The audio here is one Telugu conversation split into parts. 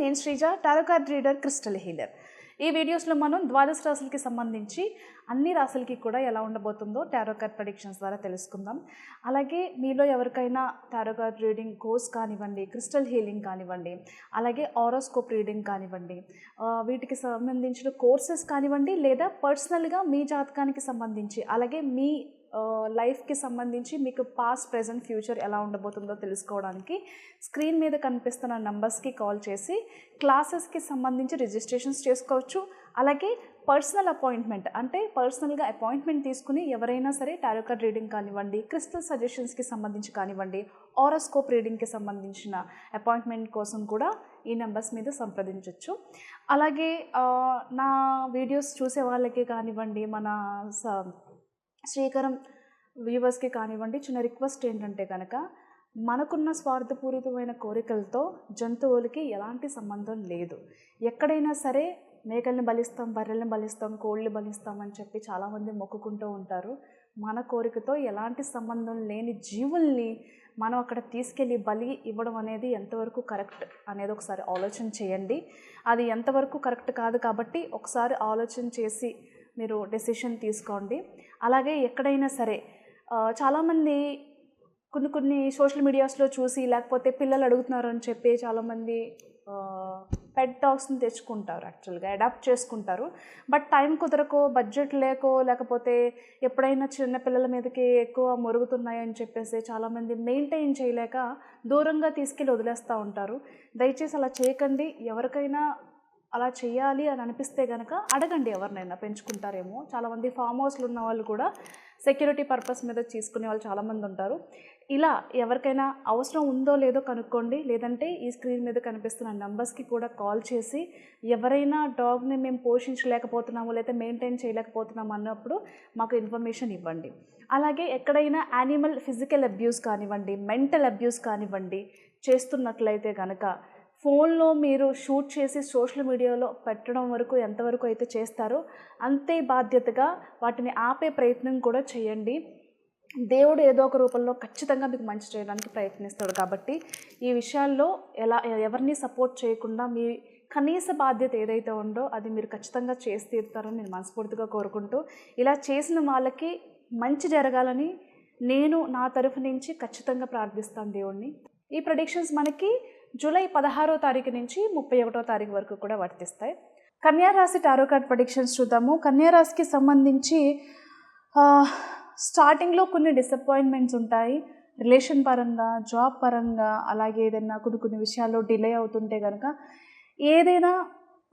నేను Sreeja tarot card reader crystal healer. ఈ వీడియోస్లో మనం ద్వాదశ రాశులకి సంబంధించి అన్ని రాశులకి కూడా ఎలా ఉండబోతుందో టారోకార్డ్ ప్రొడిక్షన్స్ ద్వారా తెలుసుకుందాం. అలాగే మీలో ఎవరికైనా టారోకార్డ్ రీడింగ్ కోర్స్ కానివ్వండి క్రిస్టల్ హీలింగ్ కానివ్వండి అలాగే ఆరోస్కోప్ రీడింగ్ కానివ్వండి వీటికి సంబంధించిన కోర్సెస్ కానివ్వండి లేదా పర్సనల్గా మీ జాతకానికి సంబంధించి అలాగే మీ లైఫ్కి సంబంధించి మీకు పాస్ట్ ప్రజెంట్ ఫ్యూచర్ ఎలా ఉండబోతుందో తెలుసుకోవడానికి స్క్రీన్ మీద కనిపిస్తున్న నంబర్స్కి కాల్ చేసి క్లాసెస్కి సంబంధించి రిజిస్ట్రేషన్స్ చేసుకోవచ్చు. అలాగే పర్సనల్ అపాయింట్మెంట్ అంటే పర్సనల్గా అపాయింట్మెంట్ తీసుకుని ఎవరైనా సరే టారో కార్డ్ రీడింగ్ కానివ్వండి క్రిస్టల్ సజెషన్స్కి సంబంధించి కానివ్వండి ఆరోస్కోప్ రీడింగ్కి సంబంధించిన అపాయింట్మెంట్ కోసం కూడా ఈ నెంబర్స్ మీద సంప్రదించవచ్చు అలాగే నా వీడియోస్ చూసే వాళ్ళకి కానివ్వండి మన స శ్రీకరం వ్యూవర్స్కి కానివ్వండి చిన్న రిక్వెస్ట్ ఏంటంటే కనుక మనకున్న స్వార్థపూరితమైన కోరికలతో జంతువులకి ఎలాంటి సంబంధం లేదు. ఎక్కడైనా సరే మేకల్ని బలిస్తాం బర్రెల్ని బలిస్తాం కోళ్ళని బలిస్తాం అని చెప్పి చాలామంది మొక్కుకుంటూ ఉంటారు. మన కోరికతో ఎలాంటి సంబంధం లేని జీవుల్ని మనం అక్కడ తీసుకెళ్ళి బలి ఇవ్వడం అనేది ఎంతవరకు కరెక్ట్ అనేది ఒకసారి ఆలోచన చేయండి. అది ఎంతవరకు కరెక్ట్ కాదు కాబట్టి ఒకసారి ఆలోచన చేసి మీరు డెసిషన్ తీసుకోండి. అలాగే ఎక్కడైనా సరే చాలామంది కొన్ని కొన్ని సోషల్ మీడియాస్లో చూసి లేకపోతే పిల్లలు అడుగుతున్నారు అని చెప్పి చాలామంది పెట్ డాగ్స్ని తెచ్చుకుంటారు యాక్చువల్గా అడాప్ట్ చేసుకుంటారు. బట్ టైం కుదరకో బడ్జెట్ లేకో లేకపోతే ఎప్పుడైనా చిన్న పిల్లల మీదకి ఎక్కువ మొరుగుతున్నాయని చెప్పేసి చాలామంది మెయింటైన్ చేయలేక దూరంగా తీసుకెళ్ళి వదిలేస్తూ ఉంటారు. దయచేసి అలా చేయకండి. ఎవరికైనా అలా చేయాలి అని అనిపిస్తే కనుక అడగండి ఎవరినైనా పెంచుకుంటారేమో. చాలామంది ఫామ్ హౌస్లు ఉన్న వాళ్ళు కూడా సెక్యూరిటీ పర్పస్ మీద తీసుకునే వాళ్ళు చాలామంది ఉంటారు. ఇలా ఎవరికైనా అవసరం ఉందో లేదో కనుక్కోండి. లేదంటే ఈ స్క్రీన్ మీద కనిపిస్తున్న నెంబర్స్కి కూడా కాల్ చేసి ఎవరైనా డాగ్ని మేము పోషించలేకపోతున్నాము లేదా మెయింటైన్ చేయలేకపోతున్నాము అన్నప్పుడు మాకు ఇన్ఫర్మేషన్ ఇవ్వండి. అలాగే ఎక్కడైనా యానిమల్ ఫిజికల్ అబ్యూస్ కానివ్వండి మెంటల్ అబ్యూస్ కానివ్వండి చేస్తున్నట్లయితే కనుక ఫోన్లో మీరు షూట్ చేసి సోషల్ మీడియాలో పెట్టడం వరకు ఎంతవరకు అయితే చేస్తారో అంతే బాధ్యతగా వాటిని ఆపే ప్రయత్నం కూడా చేయండి. దేవుడు ఏదో ఒక రూపంలో ఖచ్చితంగా మీకు మంచి చేయడానికి ప్రయత్నిస్తాడు కాబట్టి ఈ విషయాల్లో ఎలా ఎవరిని సపోర్ట్ చేయకుండా మీ కనీస బాధ్యత ఏదైతే ఉందో అది మీరు ఖచ్చితంగా చేసి తీరుతారని నేను మనస్ఫూర్తిగా కోరుకుంటూ ఇలా చేసిన వాళ్ళకి మంచి జరగాలని నేను నా తరఫు నుంచి ఖచ్చితంగా ప్రార్థిస్తాను దేవుణ్ణి. ఈ ప్రొడిక్షన్స్ మనకి జూలై పదహారో తారీఖు నుంచి ముప్పై ఒకటో తారీఖు వరకు కూడా వర్తిస్తాయి. కన్యా రాశి టారో కార్డ్ ప్రొడిక్షన్స్ చూద్దాము. కన్యా రాశికి సంబంధించి స్టార్టింగ్లో కొన్ని డిసప్పాయింట్మెంట్స్ ఉంటాయి. రిలేషన్ పరంగా జాబ్ పరంగా అలాగే ఏదైనా కొన్ని కొన్ని విషయాల్లో డిలే అవుతుంటే కనుక ఏదైనా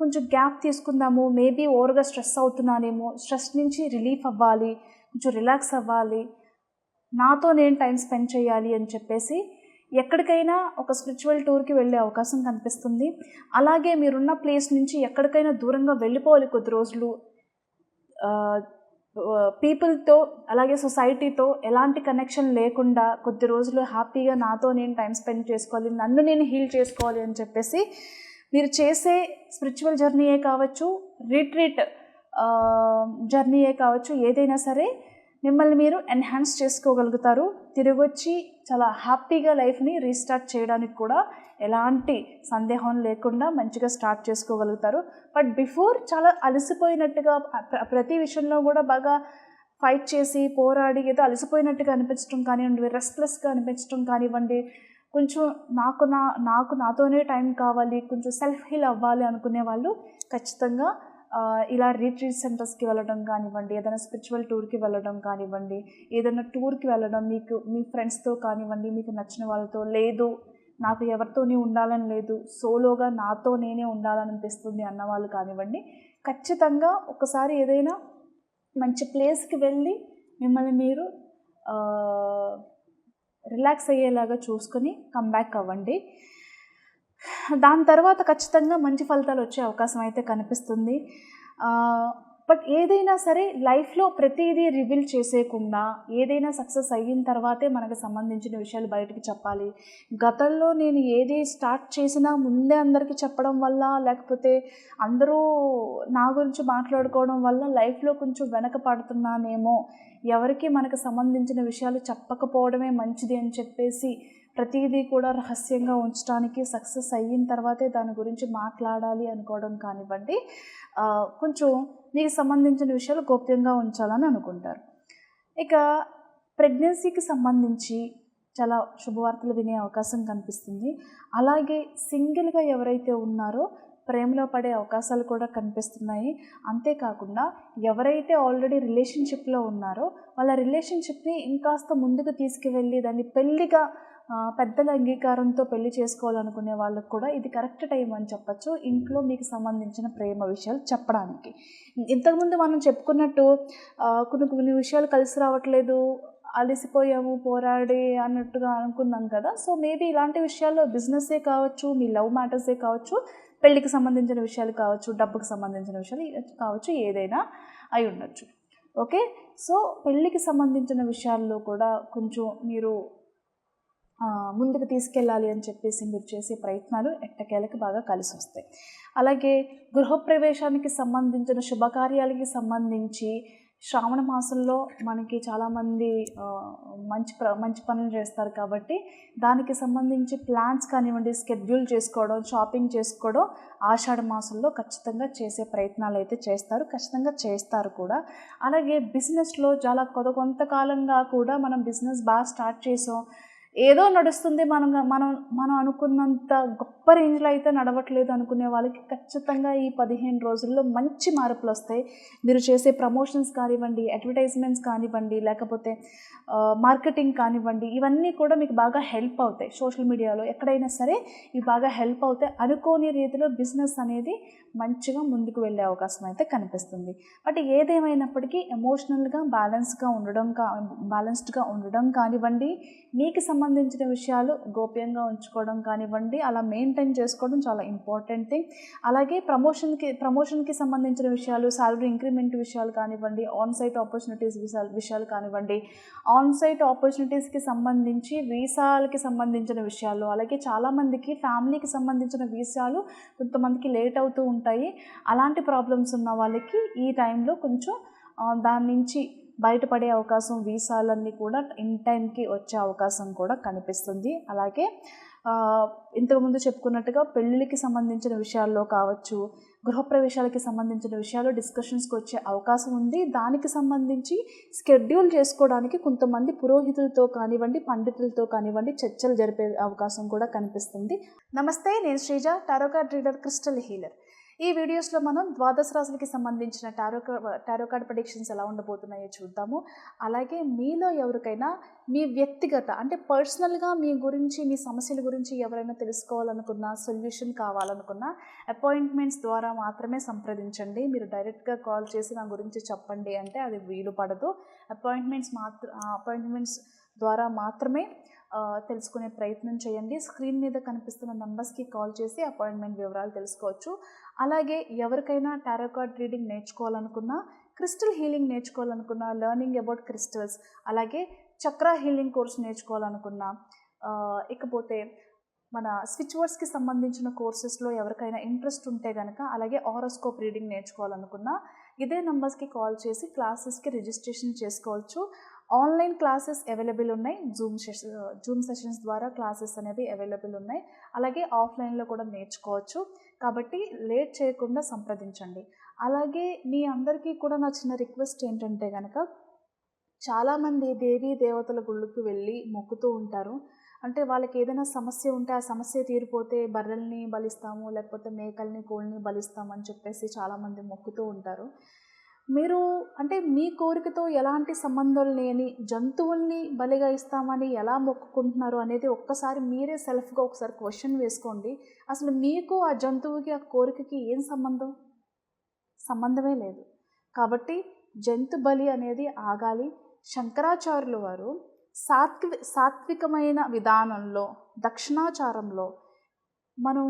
కొంచెం గ్యాప్ తీసుకుందాము. మేబీ ఓవర్గా స్ట్రెస్ అవుతున్నానేమో స్ట్రెస్ నుంచి రిలీఫ్ అవ్వాలి కొంచెం రిలాక్స్ అవ్వాలి. నాతో నేను టైం స్పెండ్ చేయాలి అని చెప్పేసి ఎక్కడికైనా ఒక స్పిరిచువల్ టూర్కి వెళ్ళే అవకాశం కనిపిస్తుంది. అలాగే మీరున్న ప్లేస్ నుంచి ఎక్కడికైనా దూరంగా వెళ్ళిపోవాలి కొద్ది రోజులు. పీపుల్తో అలాగే సొసైటీతో ఎలాంటి కనెక్షన్ లేకుండా కొద్ది రోజులు హ్యాపీగా నాతో నేను టైం స్పెండ్ చేసుకోవాలి నన్ను నేను హీల్ చేసుకోవాలి అని చెప్పేసి మీరు చేసే స్పిరిచువల్ జర్నీయే కావచ్చు రిట్రీట్ జర్నీయే కావచ్చు ఏదైనా సరే మిమ్మల్ని మీరు ఎన్హాన్స్ చేసుకోగలుగుతారు. తిరిగొచ్చి చాలా హ్యాపీగా లైఫ్ని రీస్టార్ట్ చేయడానికి కూడా ఎలాంటి సందేహం లేకుండా మంచిగా స్టార్ట్ చేసుకోగలుగుతారు. బట్ బిఫోర్ చాలా అలసిపోయినట్టుగా ప్ర- ప్రతి విషయంలో కూడా బాగా ఫైట్ చేసి పోరాడి ఏదో అలసిపోయినట్టుగా అనిపించడం కానివ్వండి రెస్ట్లెస్గా అనిపించడం కానివ్వండి కొంచెం నాకు నా నాకు నాతోనే టైం కావాలి కొంచెం సెల్ఫ్ హీల్ అవ్వాలి అనుకునే వాళ్ళు ఖచ్చితంగా ఇలా రీట్రీట్ సెంటర్స్కి వెళ్ళడం కానివ్వండి ఏదైనా స్పిరిచువల్ టూర్కి వెళ్ళడం కానివ్వండి ఏదైనా టూర్కి వెళ్ళడం మీకు మీ ఫ్రెండ్స్తో కానివ్వండి మీకు నచ్చిన వాళ్ళతో లేదు నాకు ఎవరితోనే ఉండాలని లేదు సోలోగా నాతో నేనే ఉండాలనిపిస్తుంది అన్నవాళ్ళు కానివ్వండి ఖచ్చితంగా ఒకసారి ఏదైనా మంచి ప్లేస్కి వెళ్ళి మిమ్మల్ని మీరు రిలాక్స్ అయ్యేలాగా చూసుకొని కమ్బ్యాక్ అవ్వండి. దాని తర్వాత ఖచ్చితంగా మంచి ఫలితాలు వచ్చే అవకాశం అయితే కనిపిస్తుంది. బట్ ఏదైనా సరే లైఫ్లో ప్రతిదీ రివీల్ చేసేయకుండా ఏదైనా సక్సెస్ అయిన తర్వాతే మనకు సంబంధించిన విషయాలు బయటకు చెప్పాలి. గతంలో నేను ఏది స్టార్ట్ చేసినా ముందే అందరికీ చెప్పడం వల్ల లేకపోతే అందరూ నా గురించి మాట్లాడుకోవడం వల్ల లైఫ్లో కొంచెం వెనక పడుతున్నానేమో ఎవరికి మనకు సంబంధించిన విషయాలు చెప్పకపోవడమే మంచిది అని చెప్పేసి ప్రతిదీ కూడా రహస్యంగా ఉంచడానికి సక్సెస్ అయిన తర్వాతే దాని గురించి మాట్లాడాలి అనుకోవడం కానివ్వండి. కొంచెం మీకు సంబంధించిన విషయాలు గోప్యంగా ఉంచాలని అనుకుంటారు. ఇక ప్రెగ్నెన్సీకి సంబంధించి చాలా శుభవార్తలు వినే అవకాశం కనిపిస్తుంది. అలాగే సింగిల్గా ఎవరైతే ఉన్నారో ప్రేమలో పడే అవకాశాలు కూడా కనిపిస్తున్నాయి. అంతేకాకుండా ఎవరైతే ఆల్రెడీ రిలేషన్షిప్లో ఉన్నారో వాళ్ళ రిలేషన్షిప్ని ఇంకాస్త ముందుకు తీసుకువెళ్ళి దాన్ని పెళ్ళిగా పెద్దల అంగీకారంతో పెళ్ళి చేసుకోవాలనుకునే వాళ్ళకు కూడా ఇది కరెక్ట్ టైం అని చెప్పచ్చు. ఇంట్లో మీకు సంబంధించిన ప్రేమ విషయాలు చెప్పడానికి. ఇంతకుముందు మనం చెప్పుకున్నట్టు కొన్ని కొన్ని విషయాలు కలిసి రావట్లేదు అలసిపోయాము పోరాడి అన్నట్టుగా అనుకున్నాం కదా. సో మేబీ ఇలాంటి విషయాల్లో బిజినెసే కావచ్చు మీ లవ్ మ్యాటర్సే కావచ్చు పెళ్ళికి సంబంధించిన విషయాలు కావచ్చు డబ్బుకి సంబంధించిన విషయాలు కావచ్చు ఏదైనా అయి ఉండొచ్చు. ఓకే? సో పెళ్ళికి సంబంధించిన విషయాల్లో కూడా కొంచెం మీరు ముందుకు తీసుకెళ్ళాలి అని చెప్పేసి మీరు చేసే ప్రయత్నాలు ఎట్టకేలకు బాగా కలిసి వస్తాయి. అలాగే గృహప్రవేశానికి సంబంధించిన శుభకార్యాలకి సంబంధించి శ్రావణ మాసంలో మనకి చాలామంది మంచి ప్ర మంచి పనులు చేస్తారు కాబట్టి దానికి సంబంధించి ప్లాన్స్ కానివ్వండి స్కెడ్యూల్ చేసుకోవడం షాపింగ్ చేసుకోవడం ఆషాఢ మాసంలో ఖచ్చితంగా చేసే ప్రయత్నాలు అయితే చేస్తారు ఖచ్చితంగా చేస్తారు కూడా. అలాగే బిజినెస్లో చాలా కొంత కొంతకాలంగా కూడా మనం బిజినెస్ బాగా స్టార్ట్ చేసాం. ఏదో నడుస్తుంది మనం మనం మనం అనుకున్నంత గొప్ప రేంజ్లో అయితే నడవట్లేదు అనుకునే వాళ్ళకి ఖచ్చితంగా ఈ పదిహేను రోజుల్లో మంచి మార్పులు వస్తాయి. మీరు చేసే ప్రమోషన్స్ కానివ్వండి అడ్వర్టైజ్మెంట్స్ కానివ్వండి లేకపోతే మార్కెటింగ్ కానివ్వండి ఇవన్నీ కూడా మీకు బాగా హెల్ప్ అవుతాయి. సోషల్ మీడియాలో ఎక్కడైనా సరే ఇవి బాగా హెల్ప్ అవుతాయి. అనుకోని రీతిలో బిజినెస్ అనేది మంచిగా ముందుకు వెళ్ళే అవకాశం అయితే కనిపిస్తుంది. బట్ ఏదేమైనప్పటికీ ఎమోషనల్గా బ్యాలెన్స్గా ఉండడం కా బ్యాలెన్స్డ్గా ఉండడం కానివ్వండి మీకు సంబంధించిన విషయాలు గోప్యంగా ఉంచుకోవడం కానివ్వండి అలా మెయింటైన్ చేసుకోవడం చాలా ఇంపార్టెంట్ థింగ్ అలాగే ప్రమోషన్కి ప్రమోషన్కి సంబంధించిన విషయాలు సాలరీ ఇంక్రిమెంట్ విషయాలు కానివ్వండి ఆన్ సైట్ ఆపర్చునిటీస్ విషయాలు విషయాలు కానివ్వండి ఆన్ సైట్ ఆపర్చునిటీస్కి సంబంధించి వీసాలకి సంబంధించిన విషయాలు అలాగే చాలామందికి ఫ్యామిలీకి సంబంధించిన వీసాలు కొంతమందికి లేట్ అవుతూ ఉంటాయి. అలాంటి ప్రాబ్లమ్స్ ఉన్న వాళ్ళకి ఈ టైంలో కొంచెం దాని నుంచి బయటపడే అవకాశం వీసాలన్నీ కూడా ఇన్ టైంకి వచ్చే అవకాశం కూడా కనిపిస్తుంది. అలాగే ఇంతకుముందు చెప్పుకున్నట్టుగా పెళ్ళిళ్ళకి సంబంధించిన విషయాల్లో కావచ్చు గృహప్రవేశాలకి సంబంధించిన విషయాలు డిస్కషన్స్కి వచ్చే అవకాశం ఉంది. దానికి సంబంధించి స్కెడ్యూల్ చేసుకోవడానికి కొంతమంది పురోహితులతో కానివ్వండి పండితులతో కానివ్వండి చర్చలు జరిపే అవకాశం కూడా కనిపిస్తుంది. నమస్తే నేను Sreeja tarot card reader crystal healer. ఈ వీడియోస్లో మనం ద్వాదశ రాశులకి సంబంధించిన టారో టారో కార్డ్ ప్రొడిక్షన్స్ ఎలా ఉండబోతున్నాయో చూద్దాము. అలాగే మీలో ఎవరికైనా మీ వ్యక్తిగత అంటే పర్సనల్గా మీ గురించి మీ సమస్యల గురించి ఎవరైనా తెలుసుకోవాలనుకున్నా సొల్యూషన్ కావాలనుకున్నా అపాయింట్మెంట్స్ ద్వారా మాత్రమే సంప్రదించండి. మీరు డైరెక్ట్గా కాల్ చేసి నా గురించి చెప్పండి అంటే అది వీలు పడదు. అపాయింట్మెంట్స్ మాత్ర అపాయింట్మెంట్స్ ద్వారా మాత్రమే తెలుసుకునే ప్రయత్నం చేయండి. స్క్రీన్ మీద కనిపిస్తున్న నెంబర్స్కి కాల్ చేసి అపాయింట్మెంట్ వివరాలు తెలుసుకోవచ్చు. అలాగే ఎవరికైనా టారో కార్డ్ రీడింగ్ నేర్చుకోవాలనుకున్నా క్రిస్టల్ హీలింగ్ నేర్చుకోవాలనుకున్నా లెర్నింగ్ అబౌట్ క్రిస్టల్స్ అలాగే చక్ర హీలింగ్ కోర్స్ నేర్చుకోవాలనుకున్నా ఇకపోతే మన స్విచ్ వర్డ్స్కి సంబంధించిన కోర్సెస్లో ఎవరికైనా ఇంట్రెస్ట్ ఉంటే కనుక అలాగే ఆరోస్కోప్ రీడింగ్ నేర్చుకోవాలనుకున్నా ఇదే నెంబర్స్కి కాల్ చేసి క్లాసెస్కి రిజిస్ట్రేషన్ చేసుకోవచ్చు. ఆన్లైన్ క్లాసెస్ అవైలబుల్ ఉన్నాయి. జూమ్ సెషన్ జూమ్ సెషన్స్ ద్వారా క్లాసెస్ అనేవి అవైలబుల్ ఉన్నాయి. అలాగే ఆఫ్లైన్లో కూడా నేర్చుకోవచ్చు. కాబట్టి లేట్ చేయకుండా సంప్రదించండి. అలాగే మీ అందరికీ కూడా నా చిన్న రిక్వెస్ట్ ఏంటంటే కనుక చాలామంది దేవీ దేవతల గుళ్ళకి వెళ్ళి మొక్కుతూ ఉంటారు. అంటే వాళ్ళకి ఏదైనా సమస్య ఉంటే ఆ సమస్య తీరిపోతే బర్రెల్ని బలిస్తాము లేకపోతే మేకల్ని కోళ్ళని బలిస్తాము అని చెప్పేసి చాలామంది మొక్కుతూ ఉంటారు. మీరు అంటే మీ కోరికతో ఎలాంటి సంబంధం లేని జంతువుల్ని బలిగా ఇస్తామని ఎలా మొక్కుకుంటున్నారు అనేది ఒక్కసారి మీరే సెల్ఫ్గా ఒకసారి క్వశ్చన్ వేసుకోండి. అసలు మీకు ఆ జంతువుకి ఆ కోరికకి ఏం సంబంధం? సంబంధమే లేదు. కాబట్టి జంతు బలి అనేది ఆగాలి. శంకరాచార్యులు వారు సాత్వి సాత్వికమైన విధానంలో దక్షిణాచారంలో మనం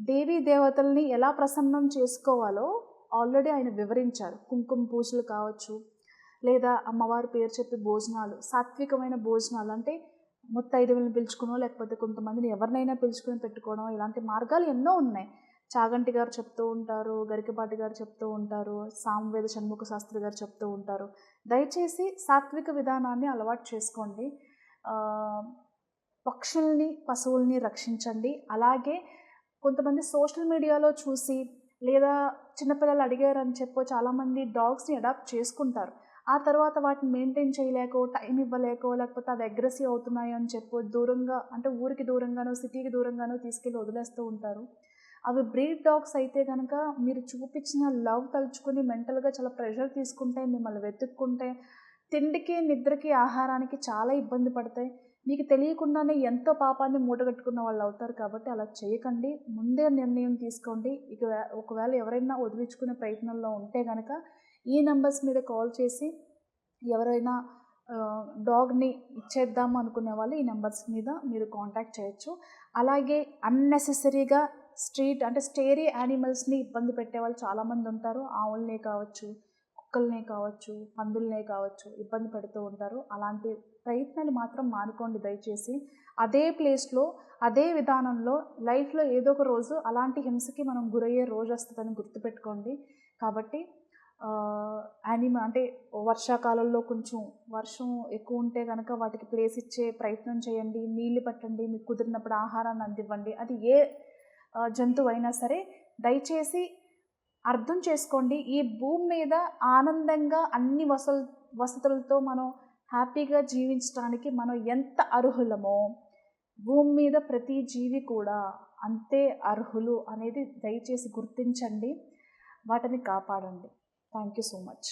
దేవీ దేవతల్ని ఎలా ప్రసన్నం చేసుకోవాలో ఆల్రెడీ ఆయన వివరించారు. కుంకుమ పూజలు కావచ్చు లేదా అమ్మవారి పేరు చెప్పి భోజనాలు సాత్వికమైన భోజనాలు అంటే ముత్తైదువులను పిలుచుకునో లేకపోతే కొంతమందిని ఎవరినైనా పిలుచుకుని పెట్టుకోవడం ఇలాంటి మార్గాలు ఎన్నో ఉన్నాయి. చాగంటి గారు చెప్తూ ఉంటారు గరికపాటి గారు చెప్తూ ఉంటారు సామవేద షణ్ముఖ శాస్త్రి గారు చెప్తూ ఉంటారు. దయచేసి సాత్విక విధానాన్ని అలవాటు చేసుకోండి. పక్షుల్ని పశువుల్ని రక్షించండి. అలాగే కొంతమంది సోషల్ మీడియాలో చూసి లేదా చిన్నపిల్లలు అడిగారని చెప్పో చాలామంది డాగ్స్ని అడాప్ట్ చేసుకుంటారు. ఆ తర్వాత వాటిని మెయింటైన్ చేయలేకో టైం ఇవ్వలేకో లేకపోతే అవి అగ్రెసివ్ అవుతున్నాయి అని చెప్పో దూరంగా అంటే ఊరికి దూరంగానో సిటీకి దూరంగానో తీసుకెళ్ళి వదిలేస్తూ ఉంటారు. అవి బ్రీడ్ డాగ్స్ అయితే కనుక మీరు చూపించిన లవ్ తలుచుకుని మెంటల్గా చాలా ప్రెషర్ తీసుకుంటే మిమ్మల్ని వెతుక్కుంటే తిండికి నిద్రకి ఆహారానికి చాలా ఇబ్బంది పడతాయి. మీకు తెలియకుండానే ఎంతో పాపాన్ని మూటగట్టుకున్న వాళ్ళు అవుతారు కాబట్టి అలా చేయకండి. ముందే నిర్ణయం తీసుకోండి. ఇక ఒకవేళ ఎవరైనా వదిలించుకునే ప్రయత్నంలో ఉంటే కనుక ఈ నెంబర్స్ మీద కాల్ చేసి ఎవరైనా డాగ్ని ఇచ్చేద్దాం అనుకునే వాళ్ళు ఈ నెంబర్స్ మీద మీరు కాంటాక్ట్ చేయొచ్చు. అలాగే అన్నెసెసరీగా స్ట్రీట్ అంటే స్టేరీ యానిమల్స్ని ఇబ్బంది పెట్టే వాళ్ళు చాలామంది ఉంటారు. ఆవులనే కావచ్చు కుక్కల్నే కావచ్చు పందుల్నే కావచ్చు ఇబ్బంది పెడుతూ ఉంటారు. అలాంటి ప్రయత్నాలు మాత్రం మానుకోండి దయచేసి. అదే ప్లేస్లో అదే విధానంలో లైఫ్లో ఏదో ఒక రోజు అలాంటి హింసకి మనం గురయ్యే రోజు వస్తుందని గుర్తుపెట్టుకోండి. కాబట్టి యానిమ అంటే వర్షాకాలంలో కొంచెం వర్షం ఎక్కువ ఉంటే కనుక వాటికి ప్లేస్ ఇచ్చే ప్రయత్నం చేయండి. నీళ్ళు పెట్టండి మీకు కుదిరినప్పుడు ఆహారాన్ని అందివ్వండి. అది ఏ జంతువు అయినా సరే దయచేసి అర్థం చేసుకోండి. ఈ భూమి మీద ఆనందంగా అన్ని వసలు వసతులతో మనం హ్యాపీగా జీవించడానికి మనం ఎంత అర్హులమో భూమి మీద ప్రతి జీవి కూడా అంతే అర్హులు అనేది దయచేసి గుర్తించండి. వాటిని కాపాడండి. Thank you so much.